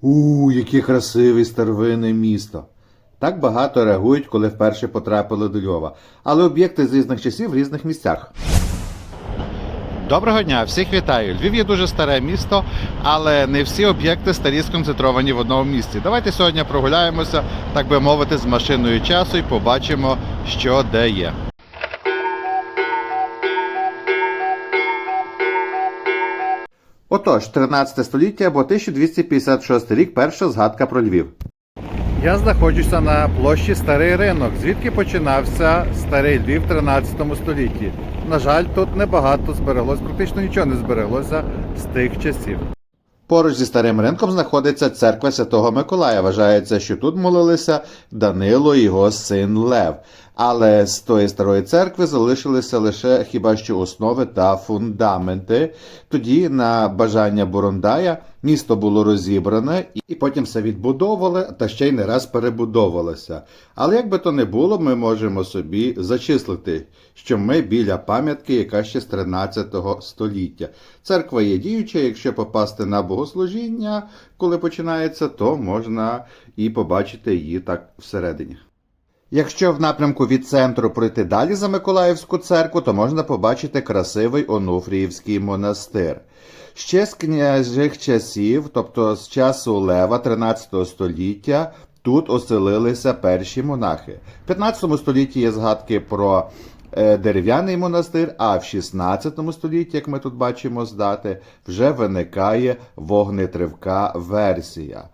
У, яке красиве старовинне місто. Так багато реагують, коли вперше потрапили до Львова, але об'єкти з різних часів в різних місцях. Доброго дня, всіх вітаю. Львів є дуже старе місто, але не всі об'єкти старі сконцентровані в одному місці. Давайте сьогодні прогуляємося, так би мовити, з машиною часу і побачимо, що де є. Отож, 13 століття або 1256 рік перша згадка про Львів. Я знаходжуся на площі Старий ринок, звідки починався старий Львів в 13 столітті. На жаль, тут небагато збереглось, практично нічого не збереглося з тих часів. Поруч зі старим ринком знаходиться церква Святого Миколая. Вважається, що тут молилися Данило і його син Лев. Але з тої старої церкви залишилися лише хіба що основи та фундаменти. Тоді, на бажання Бурундая, місто було розібране і потім все відбудовували, та ще й не раз перебудовувалося. Але як би то не було, ми можемо собі зачислити, що ми біля пам'ятки, яка ще з 13 століття. Церква є діюча, якщо попасти на богослужіння, коли починається, то можна і побачити її так всередині. Якщо в напрямку від центру пройти далі за Миколаївську церкву, то можна побачити красивий Онуфріївський монастир. Ще з княжих часів, тобто з часу Лева 13 століття, тут оселилися перші монахи. В 15 столітті є згадки про е, дерев'яний монастир, а в 16 столітті, як ми тут бачимо з дати, вже виникає вогнетривка версія.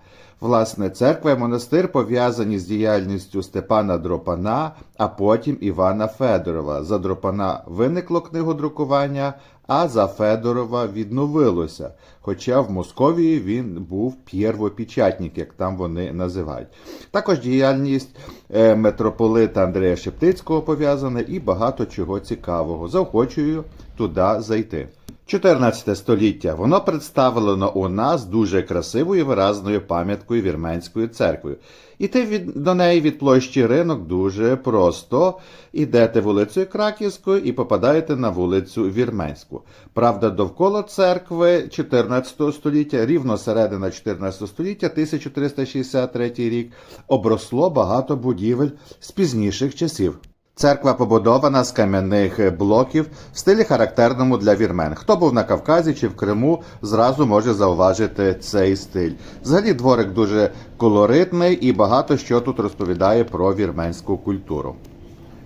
Власне, церква і монастир пов'язані з діяльністю Степана Дропана, а потім Івана Федорова. За Дропана виникло книгодрукування, а за Федорова відновилося. Хоча в Московії він був п'єрвопічатник, як там вони називають. Також діяльність е, митрополита Андрея Шептицького пов'язана і багато чого цікавого. Заохочую туди зайти. 14 століття воно представлено у нас дуже красивою виразною пам'яткою Вірменською церквою. Іти від, до неї від площі ринок дуже просто. Ідете вулицею Краківською і попадаєте на вулицю Вірменську. Правда, довкола церкви 14 століття, рівно середина 14 століття, 1363 рік, обросло багато будівель з пізніших часів. Церква побудована з кам'яних блоків в стилі характерному для вірмен. Хто був на Кавказі чи в Криму, зразу може зауважити цей стиль. Взагалі дворик дуже колоритний і багато що тут розповідає про вірменську культуру.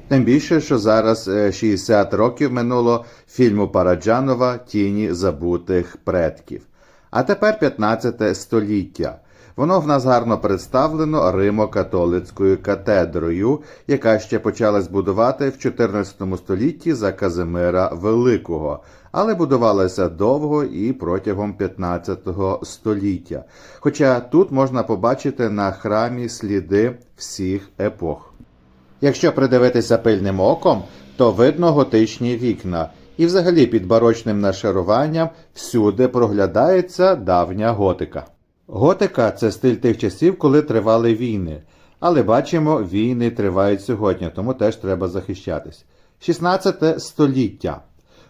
Тим більше, що зараз е, 60 років минуло фільму Параджанова Тіні забутих предків. А тепер 15 століття. Воно в нас гарно представлено Римо-католицькою катедрою, яка ще почалась будувати в 14 столітті за Казимира Великого, але будувалася довго і протягом 15 століття. Хоча тут можна побачити на храмі сліди всіх епох. Якщо придивитися пильним оком, то видно готичні вікна, і взагалі під барочним нашаруванням всюди проглядається давня готика. Готика це стиль тих часів, коли тривали війни. Але бачимо, війни тривають сьогодні, тому теж треба захищатись. 16 століття.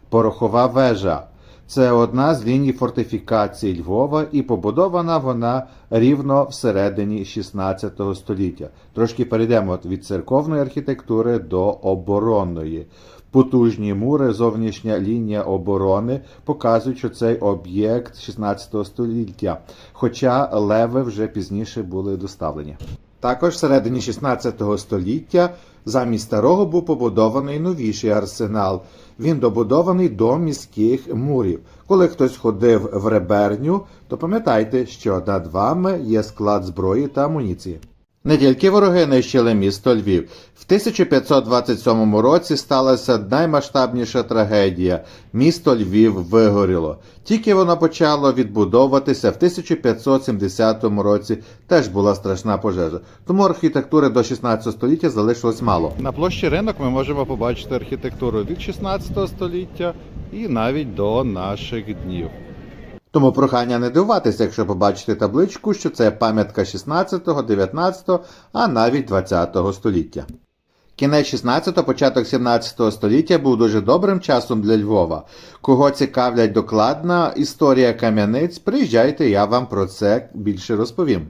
Порохова вежа. Це одна з ліній фортифікацій Львова, і побудована вона рівно всередині 16 століття. Трошки перейдемо від церковної архітектури до оборонної. Потужні мури, зовнішня лінія оборони показують, що цей об'єкт 16 століття, хоча леви вже пізніше були доставлені. Також всередині 16 століття замість старого був побудований новіший арсенал. Він добудований до міських мурів. Коли хтось ходив в реберню, то пам'ятайте, що над вами є склад зброї та амуніції. Не тільки вороги нищили місто Львів. В 1527 році сталася наймасштабніша трагедія. Місто Львів вигоріло. Тільки воно почало відбудовуватися в 1570 році. Теж була страшна пожежа. Тому архітектури до 16 століття залишилось мало. На площі ринок ми можемо побачити архітектуру від 16 століття і навіть до наших днів. Тому прохання не дивуватися, якщо побачите табличку, що це пам'ятка 16, 19, а навіть 20 століття. Кінець 16 початок 17 століття був дуже добрим часом для Львова. Кого цікавлять докладна історія кам'яниць, приїжджайте, я вам про це більше розповім.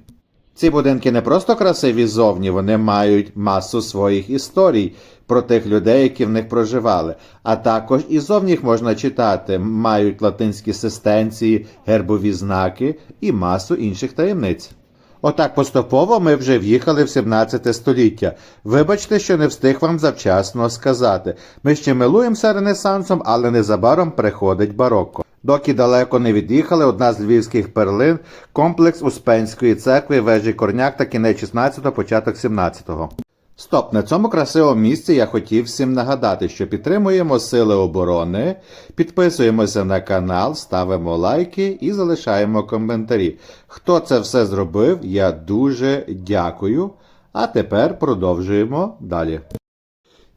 Ці будинки не просто красиві зовні, вони мають масу своїх історій про тих людей, які в них проживали. А також і зовні їх можна читати, мають латинські систенції, гербові знаки і масу інших таємниць. Отак поступово ми вже в'їхали в 17 століття. Вибачте, що не встиг вам завчасно сказати. Ми ще милуємося Ренесансом, але незабаром приходить барокко. Доки далеко не від'їхали, одна з львівських перлин комплекс Успенської церкви, вежі Корняк та кінець 16-го, початок 17-го. Стоп, на цьому красивому місці я хотів всім нагадати, що підтримуємо Сили оборони, підписуємося на канал, ставимо лайки і залишаємо коментарі. Хто це все зробив, я дуже дякую. А тепер продовжуємо далі.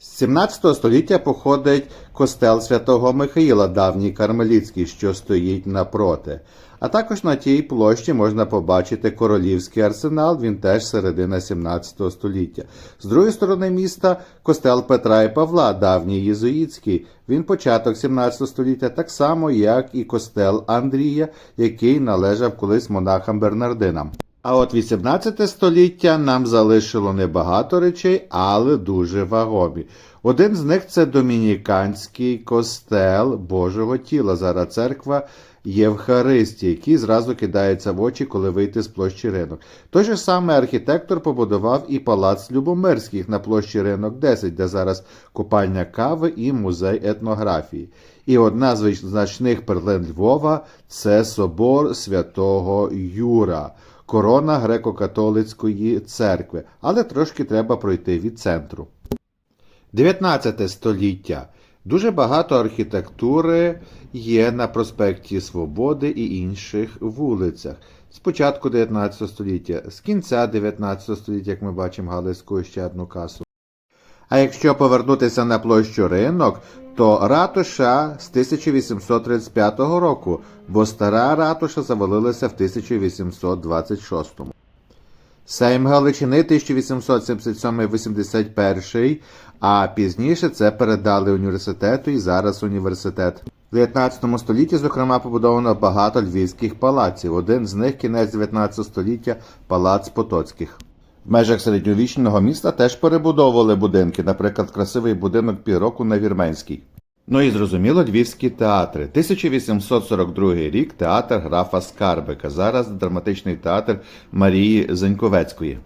З 17 століття походить костел святого Михаїла, давній кармелітський, що стоїть напроти. А також на тій площі можна побачити королівський арсенал, він теж середина 17 століття. З другої сторони міста костел Петра і Павла, давній єзуїтський. Він початок 17 століття, так само як і костел Андрія, який належав колись монахам Бернардинам. А от 18 століття нам залишило небагато речей, але дуже вагомі. Один з них це домініканський костел Божого тіла, зараз церква Євхаристії, який зразу кидається в очі, коли вийти з площі ринок. Той же самий архітектор побудував і палац Любомирських на площі ринок 10, де зараз купальня кави і музей етнографії. І одна з значних перлин Львова це собор святого Юра корона греко-католицької церкви, але трошки треба пройти від центру. 19 століття. Дуже багато архітектури є на проспекті Свободи і інших вулицях. З початку 19 століття, з кінця 19 століття, як ми бачимо, Галицьку ощадну касу. А якщо повернутися на площу ринок, то ратуша з 1835 року, бо стара ратуша завалилася в 1826. Сейм Галичини 1877-81, а пізніше це передали університету і зараз університет. В 19 столітті, зокрема, побудовано багато львівських палаців. Один з них кінець 19 століття палац Потоцьких. В межах середньовічного міста теж перебудовували будинки, наприклад, красивий будинок півроку на Вірменській. Ну і зрозуміло, львівські театри. 1842 рік театр графа Скарбика. Зараз драматичний театр Марії Зеньковецької.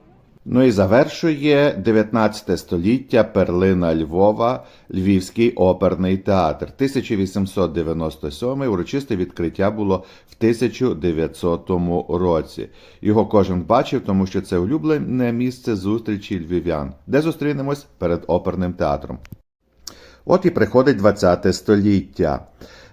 Ну і завершує 19 століття перлина Львова, Львівський оперний театр. 1897 урочисте відкриття було в 1900 році. Його кожен бачив, тому що це улюблене місце зустрічі львів'ян, де зустрінемось перед оперним театром. От і приходить 20 століття.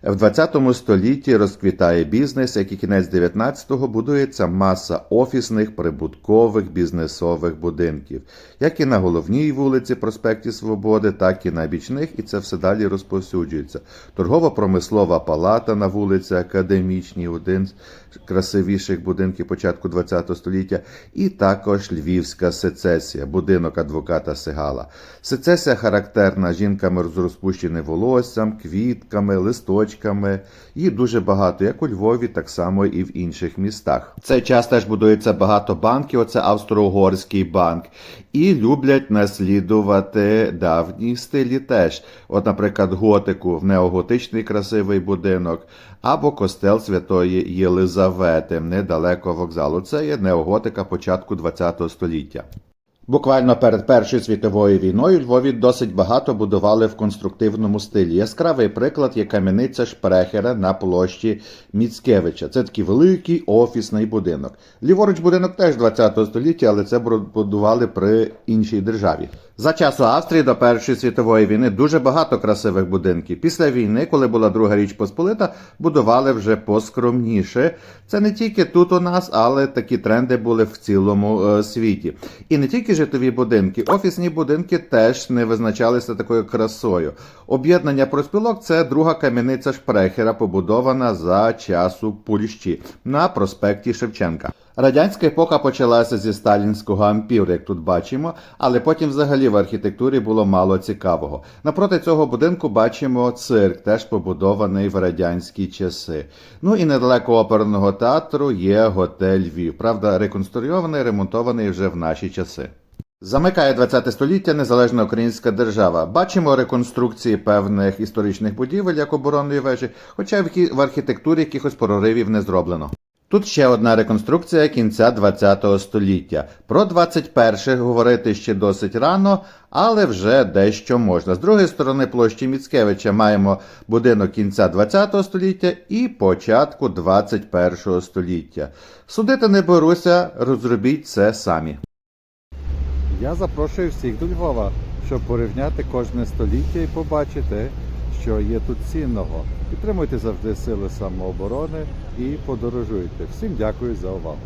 В 20 столітті розквітає бізнес, як і кінець 19-го будується маса офісних прибуткових бізнесових будинків, як і на головній вулиці проспекті Свободи, так і на бічних, і це все далі розповсюджується. Торгово-промислова палата на вулиці Академічній, один з красивіших будинків початку 20 століття, і також Львівська сецесія, будинок адвоката Сигала. Сецесія характерна жінками з розпущеним волоссям, квітками, листочками. Її дуже багато, як у Львові, так само і в інших містах. В цей час теж будується багато банків. Оце Австро-Угорський банк. І люблять наслідувати давні стилі теж. От, наприклад, готику в неоготичний красивий будинок, або костел Святої Єлизавети недалеко вокзалу. Це є неоготика початку ХХ століття. Буквально перед Першою світовою війною Львові досить багато будували в конструктивному стилі. Яскравий приклад є кам'яниця Шпрехера на площі Міцкевича. Це такий великий офісний будинок. Ліворуч будинок теж 20 століття, але це будували при іншій державі. За часу Австрії до Першої світової війни дуже багато красивих будинків. Після війни, коли була Друга Річ Посполита, будували вже поскромніше. Це не тільки тут у нас, але такі тренди були в цілому е, світі. І не тільки житлові будинки, офісні будинки теж не визначалися такою красою. Об'єднання проспілок це друга кам'яниця Шпрехера, побудована за часу Польщі на проспекті Шевченка. Радянська епоха почалася зі сталінського ампіру, як тут бачимо, але потім взагалі в архітектурі було мало цікавого. Напроти цього будинку бачимо цирк, теж побудований в радянські часи. Ну і недалеко оперного театру є готель Львів. Правда, реконструйований, ремонтований вже в наші часи. Замикає 20 століття незалежна українська держава. Бачимо реконструкції певних історичних будівель, як оборонної вежі, хоча в архітектурі якихось проривів не зроблено. Тут ще одна реконструкція кінця 20 століття. Про 21 говорити ще досить рано, але вже дещо можна. З другої сторони площі Міцкевича маємо будинок кінця 20 століття і початку 21 століття. Судити не беруся, розробіть це самі. Я запрошую всіх до Львова, щоб порівняти кожне століття і побачити, що є тут цінного. Підтримуйте завжди сили самооборони і подорожуйте. Всім дякую за увагу.